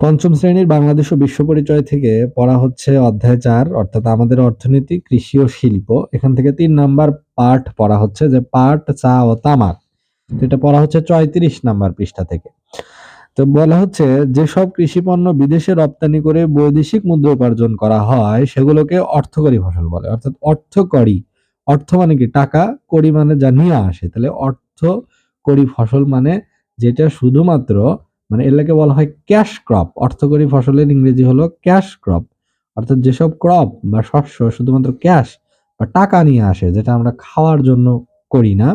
পঞ্চম শ্রেণির বাংলাদেশ ও বিশ্ব পরিচয় থেকে পড়া হচ্ছে অধ্যায় চার, অর্থাৎ আমাদের অর্থনীতি, কৃষি ও শিল্প। এখান থেকে তিন নাম্বার পার্ট পড়া হচ্ছে যে পাট, চা ও তামাক। এটা পড়া হচ্ছে চৌত্রিশ নাম্বার পৃষ্ঠা থেকে। তো বলা হচ্ছে যেসব কৃষি পণ্য বিদেশে রপ্তানি করে বৈদেশিক মুদ্রা উপার্জন করা হয়, সেগুলোকে অর্থকরী ফসল বলে। অর্থাৎ অর্থকরী, অর্থ মানে কি? টাকা করি মানে যা নিয়ে আসে। তাহলে অর্থকরী ফসল মানে যেটা শুধুমাত্র মানে এলাকে বলা হয় ক্যাশ ক্রপ অর্থকরী ফসলের ইংরেজি হলো ক্যাশ ক্রপ অর্থাৎ যেসব ক্রপ বা শস্য শুধুমাত্র ক্যাশ বা টাকা নিয়ে আসে, যেটা আমরা খাওয়ার জন্য করি না,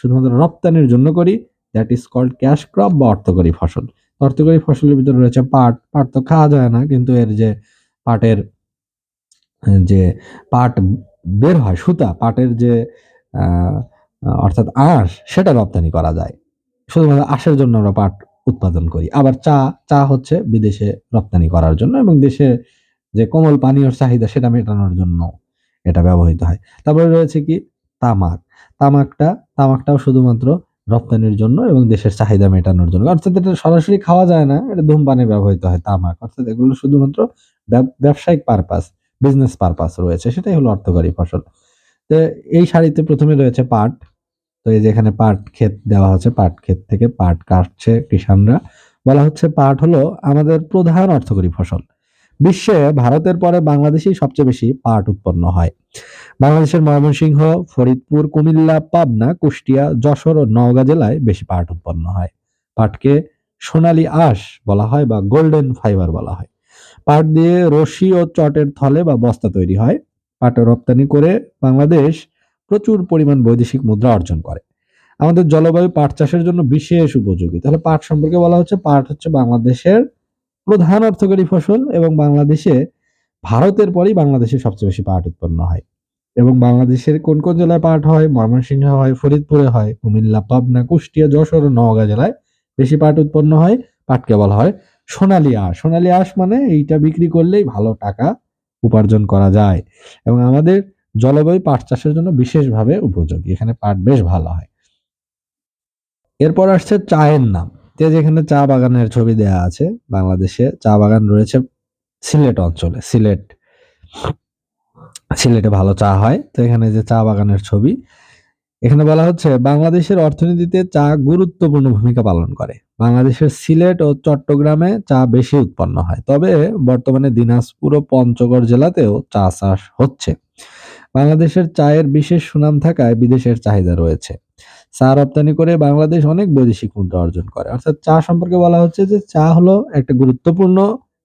শুধুমাত্র রপ্তানির জন্য করি that is called cash crop বা অর্থকরী ফসল। অর্থকরী ফসলের ভিতরে রয়েছে পাট পাট তো খাওয়া যায় না, কিন্তু এর যে পাটের, যে পাট বের হয়, সুতা, পাটের যে অর্থাৎ আঁশ, সেটা রপ্তানি করা যায়। শুধুমাত্র আঁশের জন্য আমরা পাট উৎপাদন করি। আবার চা চা হচ্ছে বিদেশে রপ্তানি করার জন্য এবং দেশে যে কোমল পানীয় চাহিদা সেটা মেটানোর জন্য এটা ব্যবহৃত হয়। তারপরে রয়েছে কি? তামাক। তামাকটা, তামাকটাও শুধুমাত্র রপ্তানির জন্য এবং দেশের চাহিদা মেটানোর জন্য। অর্থাৎ এটা সরাসরি খাওয়া যায় না, এটা ধূমপানে ব্যবহৃত হয় তামাক। অর্থাৎ এগুলো শুধুমাত্র ব্যবসায়িক পারপাস বিজনেস পারপাস রয়েছে, সেটাই হলো অর্থকারী ফসল। তো এই শাড়িতে প্রথমে রয়েছে পাট। এই যেখানে পাট ক্ষেত দেওয়া হচ্ছে পাট ক্ষেত থেকে পাট কাটছে কিষানরা বলা হচ্ছে পাট হলো আমাদের প্রধান অর্থকরী ফসল। বিশ্বে ভারতের পরে বাংলাদেশেই সবচেয়ে বেশি পাট উৎপন্ন হয়। বাংলাদেশের ময়মনসিংহ, ফরিদপুর, কুমিল্লা, পাবনা, কুষ্টিয়া, যশোর ও নওগাঁ জেলায় বেশি পাট উৎপন্ন হয়। পাটকে সোনালী আঁশ বলা হয় বা গোল্ডেন ফাইবার বলা হয়। পাট দিয়ে রশি ও চটের থলে বা বস্তা তৈরি হয়। পাট রপ্তানি করে বাংলাদেশ প্রচুর পরিমাণ বৈদেশিক মুদ্রা অর্জন করে। আমাদের জলবায়ু পাট চাষের জন্য বিশেষ উপযোগী। তাহলে পাট সম্পর্কে বলা হচ্ছে, পাট হচ্ছে বাংলাদেশের প্রধান অর্থকরী ফসল এবং বাংলাদেশে, ভারতের পরেই বাংলাদেশে সবচেয়ে বেশি পাট উৎপন্ন হয়। এবং বাংলাদেশের কোন কোন জেলায় পাট হয়? ময়মনসিংহে হয়, ফরিদপুরে হয়, কুমিল্লা, পাবনা, কুষ্টিয়া, যশোর ও নওগাঁ জেলায় বেশি পাট উৎপন্ন হয়। পাটকে বলা হয় সোনালী আঁশ। সোনালী আঁশ মানে এইটা বিক্রি করলেই ভালো টাকা উপার্জন করা যায়। এবং আমাদের জলবায়ু পাট চাষের জন্য বিশেষভাবে উপযোগী। এখানে পাট বেশ ভালো হয়। এরপর আসছে চায়ের নাম। যে যেখানে চা বাগানের ছবি দেয়া আছে, বাংলাদেশে চা বাগান রয়েছে সিলেট অঞ্চলে। সিলেট, সিলেটে ভালো চা হয়। তো এখানে যে চা বাগানের ছবি, এখানে বলা হচ্ছে বাংলাদেশের অর্থনীতিতে চা গুরুত্বপূর্ণ ভূমিকা পালন করে। বাংলাদেশের সিলেট ও চট্টগ্রামে চা বেশি উৎপন্ন হয়। তবে বর্তমানে দিনাজপুর ও পঞ্চগড় জেলাতেও চা চাষ হচ্ছে। বাংলাদেশের চায়ের বিশেষ সুনাম থাকায় বিদেশের চাহিদা রয়েছে। চা রপ্তানি করে বাংলাদেশ অনেক বৈদেশিক মুদ্রা অর্জন করে। অর্থাৎ চা সম্পর্কে বলা হচ্ছে যে চা হলো একটা গুরুত্বপূর্ণ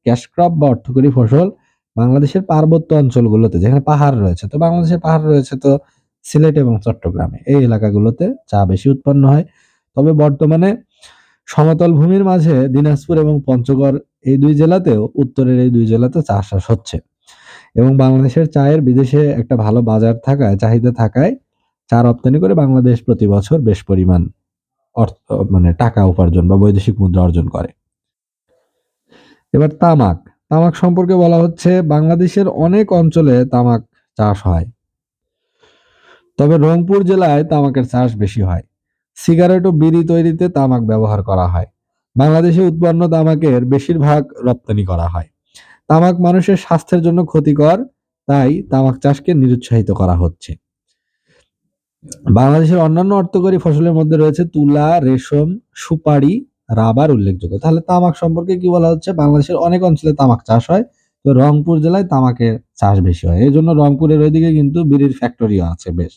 ক্যাশ ক্রপ বা অর্থকরী ফসল বাংলাদেশের পার্বত্য অঞ্চলগুলোতে, যেখানে পাহাড় রয়েছে। তো বাংলাদেশের পাহাড় রয়েছে তো সিলেট এবং চট্টগ্রামে। এই এলাকাগুলোতে চা বেশি উৎপন্ন হয়। তবে বর্তমানে সমতল ভূমির মাঝে দিনাজপুর এবং পঞ্চগড় এই দুই জেলাতেও, উত্তরের এই দুই জেলাতে চাষবাস হচ্ছে। এবং বাংলাদেশের চায়ের বিদেশে একটা ভালো বাজার থাকায়, চাহিদা থাকায় চা রপ্তানি করে বাংলাদেশ প্রতি বছর বেশ পরিমাণ অর্থ মানে টাকা উপার্জন বা বৈদেশিক মুদ্রা অর্জন করে। এবার তামাক। তামাক সম্পর্কে বলা হচ্ছে, বাংলাদেশের অনেক অঞ্চলে তামাক চাষ হয়। তবে রংপুর জেলায় তামাকের চাষ বেশি হয়। সিগারেট ও বিড়ি তৈরিতে তামাক ব্যবহার করা হয়। বাংলাদেশে উৎপন্ন তামাকের বেশিরভাগ রপ্তানি করা হয়। তামাক মানুষের স্বাস্থ্যের জন্য ক্ষতিকর, তাই তামাক চাষকে নিরুৎসাহিত করা হচ্ছে। বাংলাদেশের অন্যান্য অর্থকরী ফসলের মধ্যে রয়েছে তুলা, রেশম, সুপারি, রাবার উল্লেখযোগ্য। তাহলে তামাক সম্পর্কে কি বলা হচ্ছে? বাংলাদেশের অনেক অঞ্চলে তামাক চাষ হয়, তো রংপুর জেলায় তামাকের চাষ বেশি হয়। এই জন্য রংপুরের ওইদিকে কিন্তু বিড়ির ফ্যাক্টরিও আছে বেশ।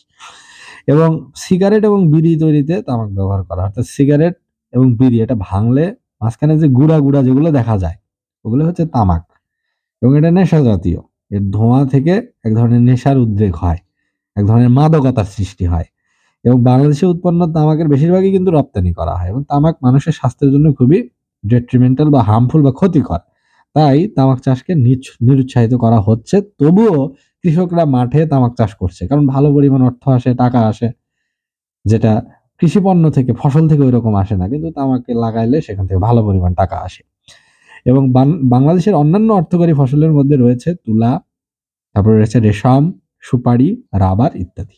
এবং সিগারেট এবং বিড়ি তৈরিতে তামাক ব্যবহার করা অর্থাৎ সিগারেট এবং বিড়ি, এটা ভাঙলে মাঝখানে যে গুড়া গুড়া যেগুলো দেখা যায়, ওগুলো হচ্ছে তামাক। এবং এটা নেশা জাতীয়। এর ধোঁয়া থেকে এক ধরনের নেশার উদ্রেক হয়, এক ধরনের মাদকতার সৃষ্টি হয় এবং বাংলাদেশে উৎপন্ন তামাকের বেশিরভাগই কিন্তু রপ্তানি করা হয় এবং তামাক মানুষের স্বাস্থ্যের জন্য খুবই ডেট্রিমেন্টাল বা হার্মফুল বা ক্ষতিকর। তাই তামাক চাষকে নিরুৎসাহিত করা হচ্ছে, তবুও কৃষকরা মাঠে তামাক চাষ করছে। কারণ ভালো পরিমাণ অর্থ আসে, টাকা আসে, যেটা কৃষি পণ্য থেকে, ফসল থেকে ওই রকম আসে না। কিন্তু তামাকে লাগাইলে সেখান থেকে ভালো পরিমাণ টাকা আসে। এবং বাংলাদেশের অন্যান্য অর্থকরী ফসলের মধ্যে রয়েছে তুলা তারপরে রয়েছে রেশম সুপারি রাবার ইত্যাদি।